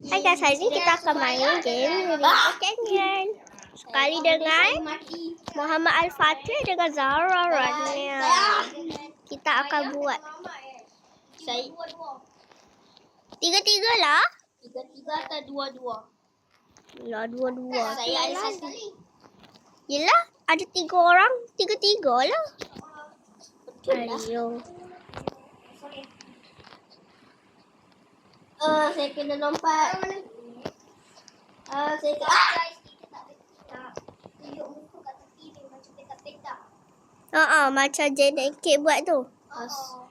Hai guys, hari ni kita akan main game Rainbow Canyon. Sekali dengan Muhammad Al-Fatih dengan Zara Rania. Kita akan buat tiga-tiga lah. tiga-tiga atau dua-dua? Lah, dua-dua. Saya ada satu. Yelah, ada tiga orang. Tiga-tiga lah. Betul lah. Ayo. Uh, saya kena lompat. Uh, saya kena... Ah! Ha ah, macam Janet Cake buat tu. Uh,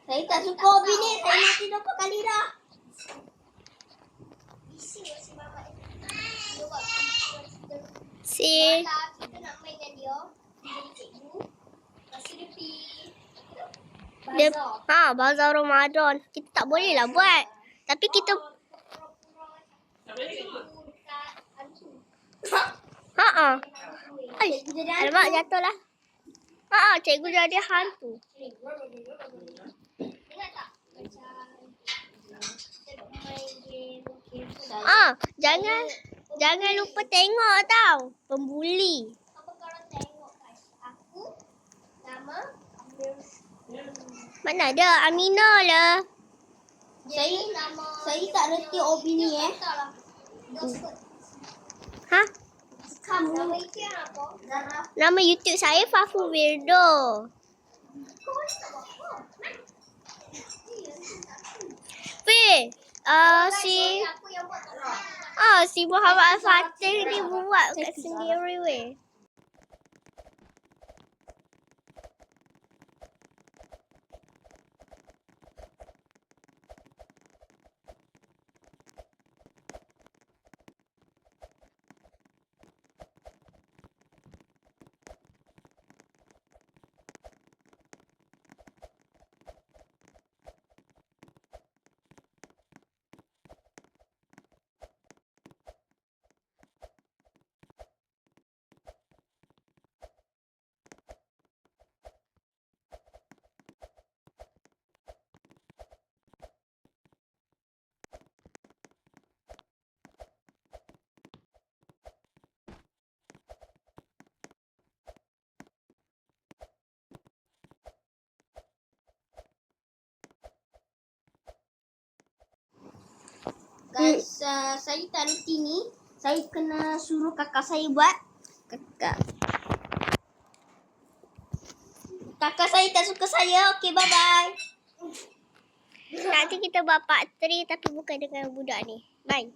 saya tak suka hobi ni. Saya mati berapa kali dah. Si Kita nak main dengan dia. Dia jadi cikgu. Lepas tu dia pergi... dia Bazar. ha bazar Ramadan. Kita tak boleh lah buat. Tapi kita ha ah. Alamak jatuh lah. Ha ah, cikgu jadi hantu. Ah, jangan jangan lupa tengok tau. Pembuli. Mana ada Amina lah. Saya nama saya tak reti hobi ni eh. Ha? Kamu nama YouTube saya Fafu Wirdo. Fi, uh, si ah si Muhammad Al-Fatih ni buat kat sendiri weh. Guys, uh, saya tak reti ni. Saya kena suruh kakak saya buat. Kakak. Kakak saya tak suka saya. Okay, bye-bye. Nanti kita buat part 3 tapi bukan dengan budak ni. Bye.